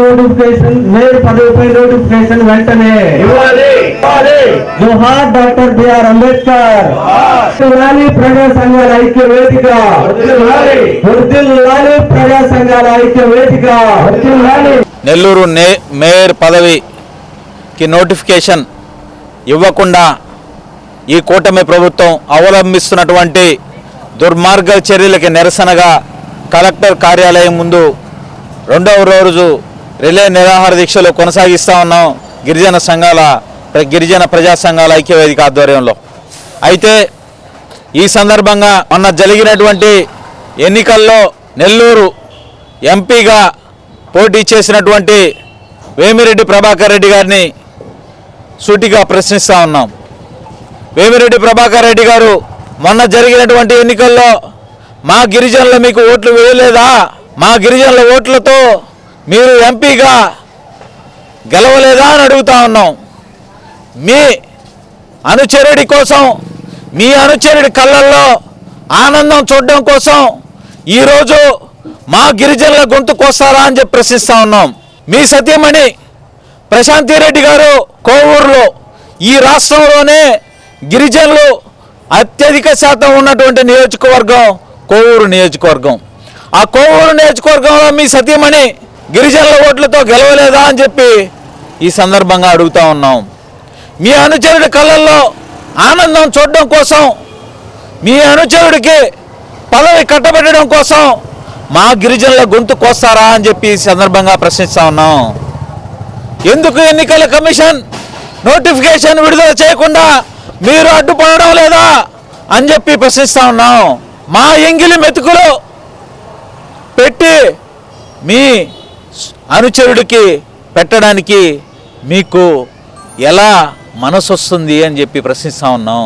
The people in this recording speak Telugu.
నోటిఫికేషన్ మేయర్ పదవిపై నోటిఫికేషన్ వెంటనే. ఇవ్వాలి. జోహార్ డాక్టర్ బిఆర్ అంబేద్కర్ వర్ధిల్లాలి ప్రజా సంఘాల ఐక్య వేదిక. వర్ధిల్లాలి ప్రజా సంఘాల ఐక్య వేదిక. నెల్లూరు మేయర్ పదవికి నోటిఫికేషన్ ఇవ్వకుండా ఈ కూటమి ప్రభుత్వం అవలంబిస్తున్నటువంటి దుర్మార్గ చర్యలకి నిరసనగా కలెక్టర్ కార్యాలయం ముందు రెండవ రోజు రిలే నిరాహార దీక్షలు కొనసాగిస్తూ ఉన్నాం గిరిజన సంఘాల గిరిజన ప్రజా సంఘాల ఐక్యవేదిక ఆధ్వర్యంలో. అయితే ఈ సందర్భంగా మొన్న జరిగినటువంటి ఎన్నికల్లో నెల్లూరు ఎంపీగా పోటీ చేసినటువంటి వేమిరెడ్డి ప్రభాకర్ రెడ్డి గారిని సూటిగా ప్రశ్నిస్తూ ఉన్నాం. వేమిరెడ్డి ప్రభాకర్ రెడ్డి గారు మొన్న జరిగినటువంటి ఎన్నికల్లో మా గిరిజనులు మీకు ఓట్లు వేయలేదా? మా గిరిజనుల ఓట్లతో మీరు ఎంపీగా గెలవలేదా అని అడుగుతా ఉన్నాం. మీ అనుచరుడి కోసం మీ అనుచరుడి కళ్ళల్లో ఆనందం చూడడం కోసం ఈరోజు మా గిరిజనుల గొంతుకొస్తారా అని చెప్పి ప్రశ్నిస్తా ఉన్నాం. మీ సత్యమణి ప్రశాంతి రెడ్డి గారు కోవూరులో ఈ రాష్ట్రంలోనే గిరిజనులు అత్యధిక శాతం ఉన్నటువంటి నియోజకవర్గం కోవూరు నియోజకవర్గం. ఆ కోవూరు నియోజకవర్గంలో మీ సత్యమణి గిరిజనుల ఓట్లతో గెలవలేదా అని చెప్పి ఈ సందర్భంగా అడుగుతా ఉన్నాం. మీ అనుచరుడి కళ్ళల్లో ఆనందం చూడడం కోసం మీ అనుచరుడికి పదవి కట్టబెట్టడం కోసం మా గిరిజనుల గొంతు కోస్తారా అని చెప్పి ఈ సందర్భంగా ప్రశ్నిస్తా ఉన్నాం. ఎందుకు ఎన్నికల కమిషన్ నోటిఫికేషన్ విడుదల చేయకుండా మీరు అడ్డుపడడం లేదా అని చెప్పి ప్రశ్నిస్తా ఉన్నాం. మా ఎంగిలి మెతుకులు పెట్టి మీ అనుచరుడికి పెట్టడానికి మీకు ఎలా మనసు వస్తుంది అని చెప్పి ప్రశ్నిస్తా ఉన్నాం.